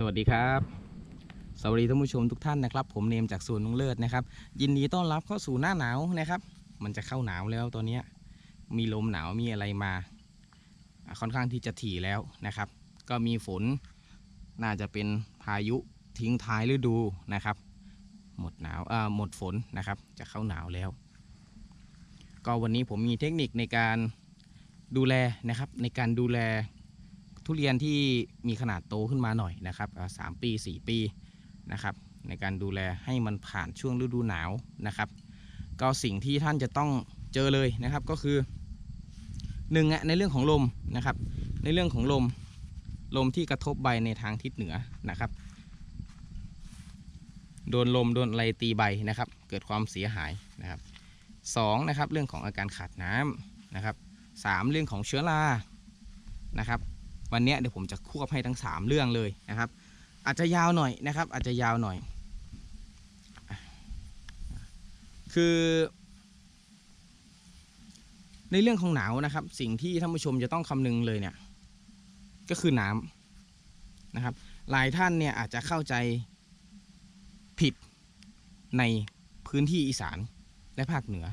สวัสดีครับ สวัสดีท่านผู้ชมทุกท่านนะครับ ผมเนมจากสวนนุงเลิศนะครับ ยินดีต้อนรับเข้าสู่หน้าหนาวนะครับ มันจะเข้าหนาวแล้วตัวนี้มีลมหนาวมีอะไรมา ค่อนข้างที่จะถี่แล้วนะครับ ก็มีฝนน่าจะเป็นพายุทิ้งท้ายฤดูนะครับ หมดหนาวเอ่าหมดฝนนะครับ จะเข้าหนาวแล้ว ก็วันนี้ผมมีเทคนิคในการดูแลนะครับในการดูแล ทุเรียนที่มีขนาดโตขึ้นมาหน่อยนะครับสามปี4ปีนะครับ ในการดูแลให้มันผ่านช่วงฤดูหนาวนะครับ ก็สิ่งที่ท่านจะต้องเจอเลยนะครับก็คือหนึ่งอะในเรื่องของลมนะครับ ในเรื่องของลมลมที่กระทบใบในทางทิศเหนือนะครับ โดนลมโดนอะไรตีใบนะครับ เกิดความเสียหายนะครับสองนะครับเรื่องของอาการขาดน้ำนะครับสามเรื่องของเชื้อรานะครับ วันนี้เดี๋ยวผมจะควบให้ทั้ง 3 เรื่องเลยนะครับ อาจจะยาวหน่อยนะครับ อาจจะยาวหน่อย คือ ในเรื่องของหนาวนะครับ สิ่งที่ท่านผู้ชมจะต้องคำนึงเลยเนี่ย ก็คือน้ำนะครับ หลายท่านเนี่ยอาจจะเข้าใจผิดในพื้นที่อีสานและภาคเหนือ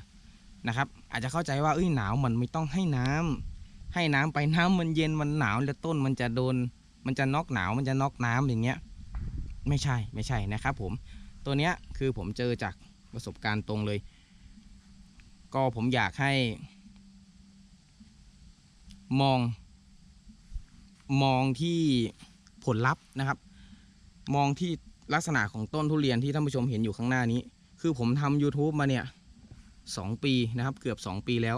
นะครับ อาจจะเข้าใจว่าเอ้ยหนาวมันไม่ต้องให้น้ำ ให้น้ำไปน้ำมันเย็นมันหนาวแล้วต้นมันจะโดน มันจะน็อกหนาวมันจะน็อกน้ำอย่างเงี้ย ไม่ใช่ไม่ใช่นะครับผมตัวเนี้ยคือผมเจอจากประสบการณ์ตรงเลย ก็ผมอยากให้ มอง มองที่ผลลัพธ์นะครับ มองที่ลักษณะของต้นทุเรียนที่ท่านผู้ชมเห็นอยู่ข้างหน้านี้ คือผมทำ YouTube มาเนี่ยสองปีนะครับ เกือบสองปีแล้ว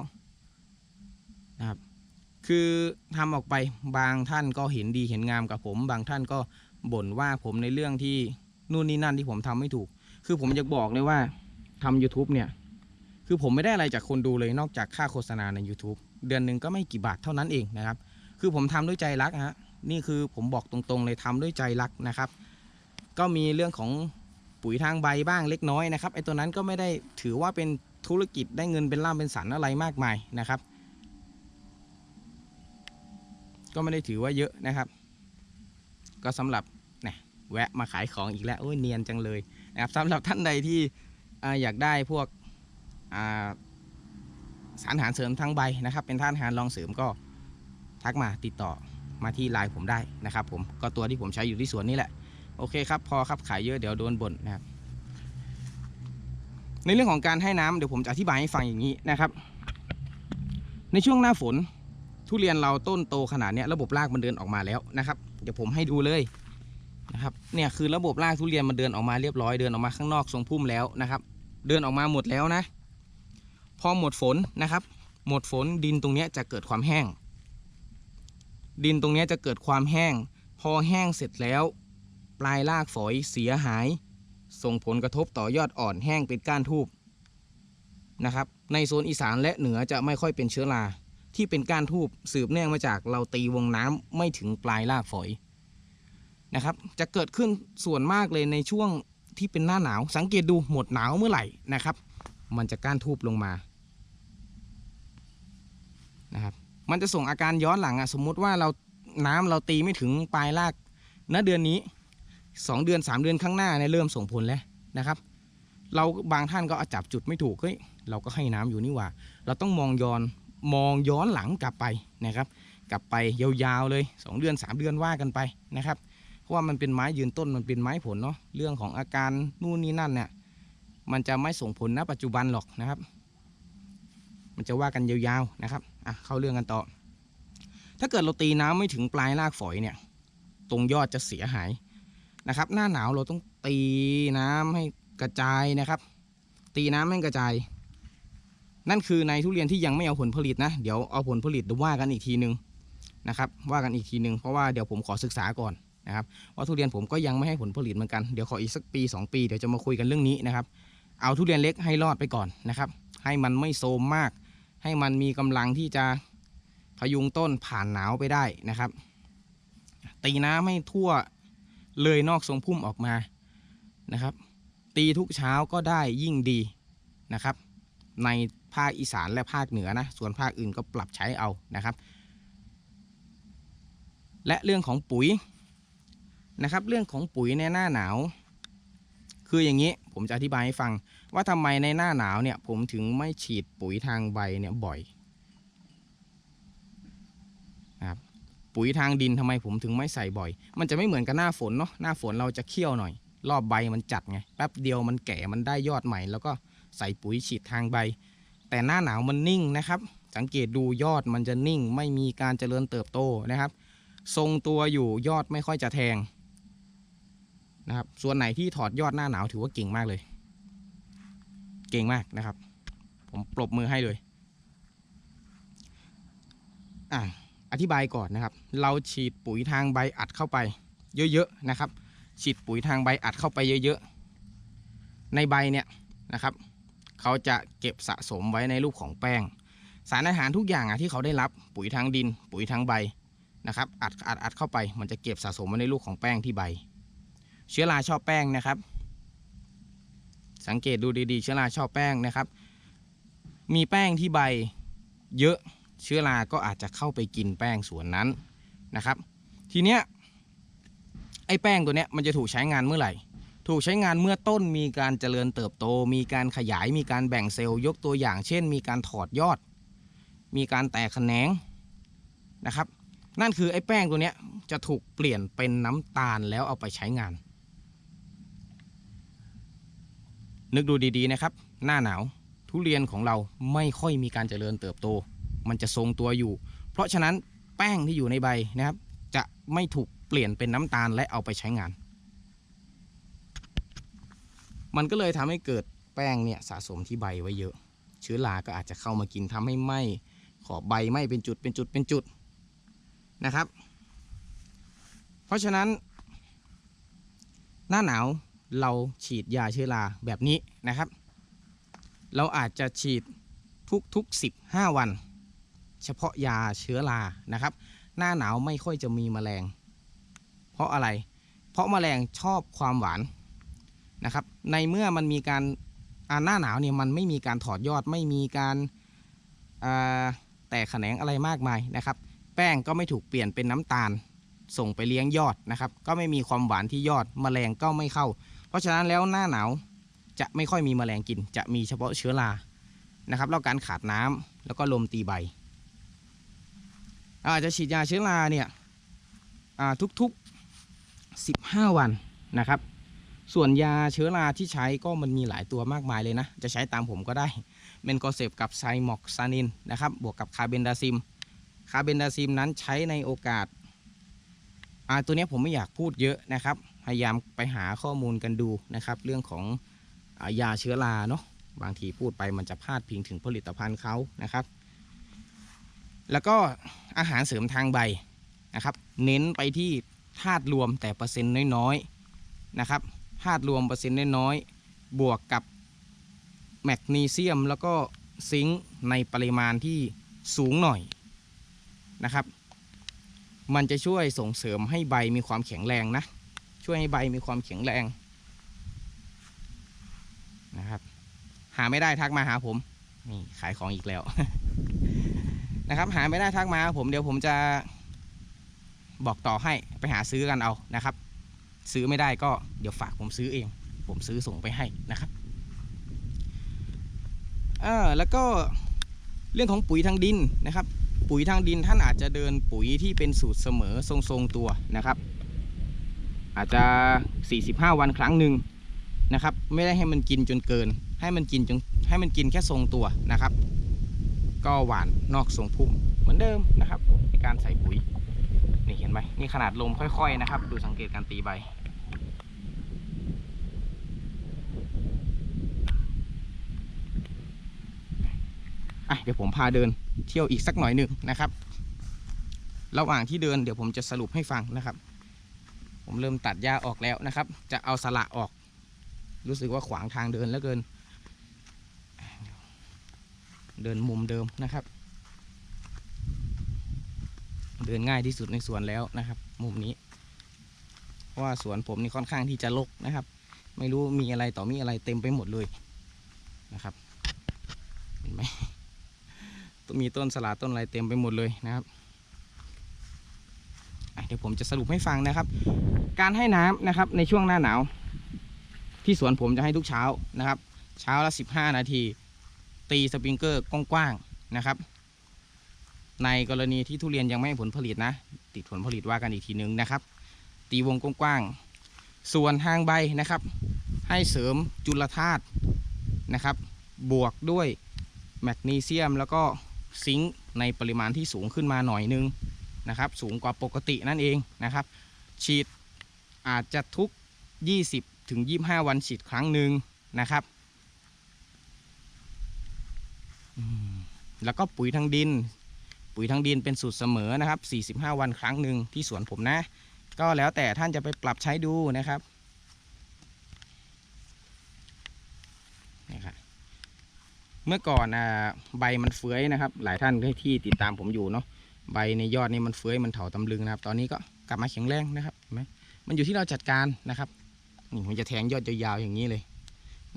นะครับ คือทำออกไปบางท่านก็เห็นดีเห็นงามกับผม บางท่านก็บ่นว่าผมในเรื่องที่นู่นนี่นั่นที่ผมทำไม่ถูก คือผมอยากบอกเลยว่าทำ YouTube เนี่ย คือผมไม่ได้อะไรจากคนดูเลยนอกจากค่าโฆษณาใน YouTube เดือนหนึ่งก็ไม่กี่บาทเท่านั้นเองนะครับ คือผมทำด้วยใจรักฮะนี่คือผมบอกตรงๆเลยทำด้วยใจรักนะครับ ก็มีเรื่องของปุ๋ยทางใบบ้างเล็กน้อยนะครับไอ้ตัวนั้นก็ไม่ได้ถือว่าเป็นธุรกิจได้เงินเป็นล่ามเป็นสันอะไรมากมายนะครับ ก็ไม่ได้ถือว่าเยอะนะครับ ก็สำหรับนะแวะมาขายของอีกแล้วโอ้ยเนียนจังเลยนะครับสำหรับท่านใดที่ออยากได้พวกสารอาหารเสริมทั้งใบนะครับ เป็นท่านอาหารรองเสริมก็ทักมาติดต่อมาที่ไลน์ผมได้นะครับผมก็ตัวที่ผมใช้อยู่ที่สวนนี่แหละ โอเคครับ พอครับขายเยอะเดี๋ยวโดนบ่นนะครับ ในเรื่องของการให้น้ำเดี๋ยวผมจะอธิบายให้ฟังอย่างนี้นะครับ ในช่วงหน้าฝน ทุเรียนเราต้นโตขนาดเนี้ยระบบรากมันเดินออกมาแล้วนะครับ เดี๋ยวผมให้ดูเลยนะครับเนี่ยคือระบบรากทุเรียนมันเดินออกมาเรียบร้อยเดินออกมาข้างนอกทรงพุ่มแล้วนะครับ เดินออกมาหมดแล้วนะ พอหมดฝนนะครับ หมดฝนดินตรงเนี้ยจะเกิดความแห้ง ดินตรงเนี้ยจะเกิดความแห้ง พอแห้งเสร็จแล้ว ปลายรากฝอยเสียหาย ส่งผลกระทบต่อยอดอ่อนแห้งเป็นก้านทูบนะครับในโซนอีสานและเหนือจะไม่ค่อยเป็นเชื้อรา ที่เป็นก้านทูบสืบเนื่องมาจากเราตีวงน้ำไม่ถึงปลายรากฝอยนะครับ จะเกิดขึ้นส่วนมากเลยในช่วงที่เป็นหน้าหนาว สังเกตดูหมดหนาวเมื่อไหร่นะครับ มันจะก้านทูบลงมานะครับ มันจะส่งอาการย้อนหลังอะสมมุติว่าเราน้ำเราตีไม่ถึงปลายรากณเดือนนี้สองเดือนสามเดือนข้างหน้าเนี่ยเริ่มส่งผลแล้วนะครับ เราบางท่านก็จับจุดไม่ถูกเฮ้ยเราก็ให้น้ำอยู่นี่ว่า เราต้องมองย้อน มองย้อนหลังกลับไปนะครับ กลับไปยาวๆเลย 2 เดือน 3 เดือนว่ากันไปนะครับ เพราะว่ามันเป็นไม้ยืนต้นมันเป็นไม้ผลเนาะเรื่องของอาการนู่นนี่นั่นเนี่ยมันจะไม่ส่งผลณปัจจุบันหรอกนะครับ มันจะว่ากันยาวๆนะครับอะเข้าเรื่องกันต่อ ถ้าเกิดเราตีน้ำไม่ถึงปลายรากฝอยเนี่ย ตรงยอดจะเสียหายนะครับ หน้าหนาวเราต้องตีน้ำให้กระจายนะครับ ตีน้ำให้กระจาย นั่นคือในทุเรียนที่ยังไม่เอาผลผลิตนะ เดี๋ยวเอาผลผลิตว่ากันอีกทีนึงนะครับ ว่ากันอีกทีนึงเพราะว่าเดี๋ยวผมขอศึกษาก่อนนะครับว่าทุเรียนผมก็ยังไม่ให้ผลผลิตเหมือนกัน เดี๋ยวขออีกสักปี 2 ปีเดี๋ยวจะมาคุยกันเรื่องนี้นะครับ เอาทุเรียนเล็กให้รอดไปก่อนนะครับ ให้มันไม่โทรมมาก ให้มันมีกำลังที่จะพยุงต้นผ่านหนาวไปได้นะครับ ตีน้ำให้ทั่วเลยนอกทรงพุ่มออกมานะครับ ตีทุกเช้าก็ได้ยิ่งดีนะครับ ใน ภาคอีสานและภาคเหนือนะส่วนภาคอื่นก็ปรับใช้เอานะครับ และเรื่องของปุ๋ยนะครับ เรื่องของปุ๋ยในหน้าหนาว คืออย่างนี้ผมจะอธิบายให้ฟัง ว่าทำไมในหน้าหนาวเนี่ยผมถึงไม่ฉีดปุ๋ยทางใบเนี่ยบ่อยนะครับปุ๋ยทางดินทำไมผมถึงไม่ใส่บ่อย มันจะไม่เหมือนกับหน้าฝนเนาะหน้าฝนเราจะเคี่ยวหน่อย รอบใบมันจัดไงแป๊บเดียวมันแก่มันได้ยอดใหม่ แล้วก็ใส่ปุ๋ยฉีดทางใบ แต่หน้าหนาวมันนิ่งนะครับ สังเกตดูยอดมันจะนิ่ง ไม่มีการเจริญเติบโตนะครับ ทรงตัวอยู่ยอดไม่ค่อยจะแทงนะครับ ส่วนไหนที่ถอดยอดหน้าหนาวถือว่าเก่งมากเลย เก่งมากนะครับ ผมปรบมือให้เลยอะอธิบายก่อนนะครับ เราฉีดปุ๋ยทางใบอัดเข้าไป เยอะๆนะครับ ฉีดปุ๋ยทางใบอัดเข้าไปเยอะๆ ในใบเนี่ยนะครับ เขาจะเก็บสะสมไว้ในรูปของแป้ง สารอาหารทุกอย่างที่เขาได้รับปุ๋ยทางดิน ปุ๋ยทางใบนะครับอัดอัดอัดเข้าไปมันจะเก็บสะสมไว้ในรูปของแป้งที่ใบ เชื้อราชอบแป้งนะครับ สังเกตดูดีๆ เชื้อราชอบแป้งนะครับ มีแป้งที่ใบเยอะเชื้อราก็อาจจะเข้าไปกินแป้งส่วนนั้นนะครับ ทีเนี้ยไอ้แป้งตัวเนี้ยมันจะถูกใช้งานเมื่อไหร่ ถูกใช้งานเมื่อต้นมีการเจริญเติบโต มีการขยาย มีการแบ่งเซลล์ยกตัวอย่าง เช่น มีการถอดยอด มีการแตกแขนงนะครับ นั่นคือไอ้แป้งตัวเนี้ยจะถูกเปลี่ยนเป็นน้ำตาลแล้วเอาไปใช้งาน นึกดูดีๆนะครับ หน้าหนาวทุเรียนของเราไม่ค่อยมีการเจริญเติบโต มันจะทรงตัวอยู่ เพราะฉะนั้นแป้งที่อยู่ในใบนะครับ จะไม่ถูกเปลี่ยนเป็นน้ำตาลและเอาไปใช้งาน มันก็เลยทำให้เกิดแป้งเนี่ยสะสมที่ใบไว้เยอะ เชื้อราก็อาจจะเข้ามากินทำให้ไหมขอบใบไหมเป็นจุดเป็นจุดเป็นจุดนะครับ เพราะฉะนั้น หน้าหนาวเราฉีดยาเชื้อราแบบนี้นะครับ เราอาจจะฉีดทุกๆ 15 วัน เฉพาะยาเชื้อรานะครับ หน้าหนาวไม่ค่อยจะมีแมลง เพราะอะไร เพราะแมลงชอบความหวาน นะครับ ในเมื่อมันมีการอ่าหน้าหนาวเนี่ยมันไม่มีการถอดยอดไม่มีการแตกแขนงอะไรมากมายนะครับ แป้งก็ไม่ถูกเปลี่ยนเป็นน้ำตาลส่งไปเลี้ยงยอดนะครับ ก็ไม่มีความหวานที่ยอดแมลงก็ไม่เข้า เพราะฉะนั้นแล้วหน้าหนาวจะไม่ค่อยมีแมลงกิน จะมีเฉพาะเชื้อรานะครับแล้วการขาดน้ำแล้วก็ลมตีใบอาจจะฉีดยาเชื้อราเนี่ยทุกๆ 15 วันนะครับ ส่วนยาเชื้อราที่ใช้ก็มันมีหลายตัวมากมายเลยนะ จะใช้ตามผมก็ได้เมนโกเซปกับไซมอกซานินนะครับ บวกกับคาร์เบนดาซิม คาร์เบนดาซิมนั้นใช้ในโอกาสอ่าตัวนี้ผมไม่อยากพูดเยอะนะครับ พยายามไปหาข้อมูลกันดูนะครับ เรื่องของอายาเชื้อราเนาะบางทีพูดไปมันจะพาดพิงถึงผลิตภัณฑ์เขานะครับ แล้วก็อาหารเสริมทางใบนะครับ เน้นไปที่ธาตุรวมแต่เปอร์เซ็นต์น้อยๆนะครับ ธาตุรวมเปอร์เซ็นต์น้อยๆบวกกับแมกนีเซียมแล้วก็ซิงค์ในปริมาณที่สูงหน่อยนะครับ มันจะช่วยส่งเสริมให้ใบมีความแข็งแรงนะ ช่วยให้ใบมีความแข็งแรงนะครับ หาไม่ได้ทักมาหาผม นี่ขายของอีกแล้วนะครับ หาไม่ได้ทักมาหาผมเดี๋ยวผมจะบอกต่อให้ไปหาซื้อกันเอานะครับ ซื้อไม่ได้ก็เดี๋ยวฝากผมซื้อเอง ผมซื้อส่งไปให้นะครับเออแล้วก็เรื่องของปุ๋ยทางดินนะครับ ปุ๋ยทางดินท่านอาจจะเดินปุ๋ยที่เป็นสูตรเสมอทรงๆตัวนะครับ อาจจะ 45 วันครั้งหนึ่งนะครับ ไม่ได้ให้มันกินจนเกิน ให้มันกินจนให้มันกินแค่ทรงตัวนะครับ ก็หวานนอกทรงพุ่มเหมือนเดิมนะครับในการใส่ปุ๋ย นี่เห็นไหมนี่ขนาดลมค่อย ๆ นะครับ ดูสังเกตการตีใบอะเดี๋ยวผมพาเดินเที่ยวอีกสักหน่อยหนึ่งนะครับ ระหว่างที่เดินเดี๋ยวผมจะสรุปให้ฟังนะครับ ผมเริ่มตัดหญ้าออกแล้วนะครับ จะเอาสละออก รู้สึกว่าขวางทางเดินแล้วเกิน เดินมุมเดิมนะครับ เดินง่ายที่สุดในสวนแล้วนะครับ มุมนี้เพราะว่าสวนผมนี่ค่อนข้างที่จะรกนะครับ ไม่รู้มีอะไรต่อมีอะไรเต็มไปหมดเลยนะครับเห็นไหมมีต้นสลาต้นอะไรเต็มไปหมดเลยนะครับเดี๋ยวผมจะสรุปให้ฟังนะครับ การให้น้ำนะครับในช่วงหน้าหนาว ที่สวนผมจะให้ทุกเช้านะครับ เช้าละ 15 นาที ตีสปริงเกอร์กว้างๆนะครับ ในกรณีที่ทุเรียนยังไม่ให้ผลผลิตนะ ติดผลผลิตว่ากันอีกทีนึงนะครับ ตีวงกว้างๆส่วนทางใบนะครับ ให้เสริมจุลธาตุนะครับ บวกด้วยแมกนีเซียมแล้วก็ซิงค์ในปริมาณที่สูงขึ้นมาหน่อยนึงนะครับ สูงกว่าปกตินั่นเองนะครับ ฉีดอาจจะทุก 20ถึง25 วันฉีดครั้งหนึ่งนะครับแล้วก็ปุ๋ยทางดิน ปุ๋ยทางดินเป็นสูตรเสมอนะครับ 45 วันครั้งหนึ่งที่สวนผมนะ ก็แล้วแต่ท่านจะไปปรับใช้ดูนะครับนี่ครับเมื่อก่อนอ่าใบมันเฟื้อยนะครับ หลายท่านที่ติดตามผมอยู่เนาะใบในยอดนี่มันเฟื้อยมันเถาตำลึงนะครับ ตอนนี้ก็กลับมาแข็งแรงนะครับเห็นไหมมันอยู่ที่เราจัดการนะครับนี่มันจะแทงยอดยาวๆอย่างนี้เลย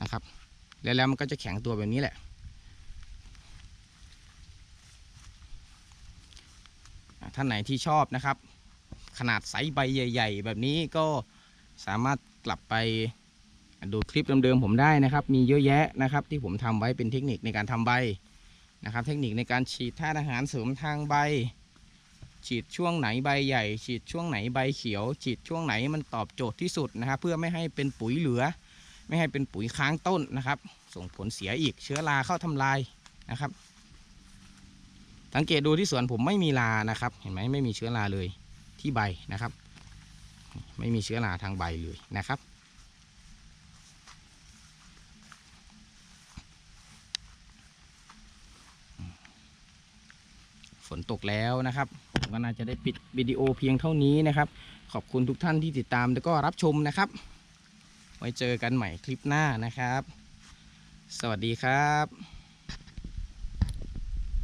นะครับ แล้วแล้วมันก็จะแข็งตัวแบบนี้แหละ อะ ท่านไหนที่ชอบนะครับ ขนาดไซส์ใบใหญ่ ๆ แบบนี้ก็สามารถกลับไปดูคลิปเดิมๆผมได้นะครับ มีเยอะแยะนะครับ ที่ผมทำไว้เป็นเทคนิคในการทำใบนะครับ เทคนิคในการฉีดธาตุอาหารเสริมทางใบ ฉีดช่วงไหนใบใหญ่ ฉีดช่วงไหนใบเขียว ฉีดช่วงไหนมันตอบโจทย์ที่สุดนะครับ เพื่อไม่ให้เป็นปุ๋ยเหลือ ไม่ให้เป็นปุ๋ยค้างต้นนะครับ ส่งผลเสียอีกเชื้อราเข้าทำลายนะครับ สังเกตดูที่สวนผมไม่มีรานะครับ เห็นไหมไม่มีเชื้อราเลยที่ใบนะครับ ไม่มีเชื้อราทางใบเลยนะครับ ฝนตกแล้วนะครับผมก็น่าจะได้ปิดวิดีโอเพียงเท่านี้นะครับ ขอบคุณทุกท่านที่ติดตามแล้วก็รับชมนะครับ ไว้เจอกันใหม่คลิปหน้านะครับ สวัสดีครับ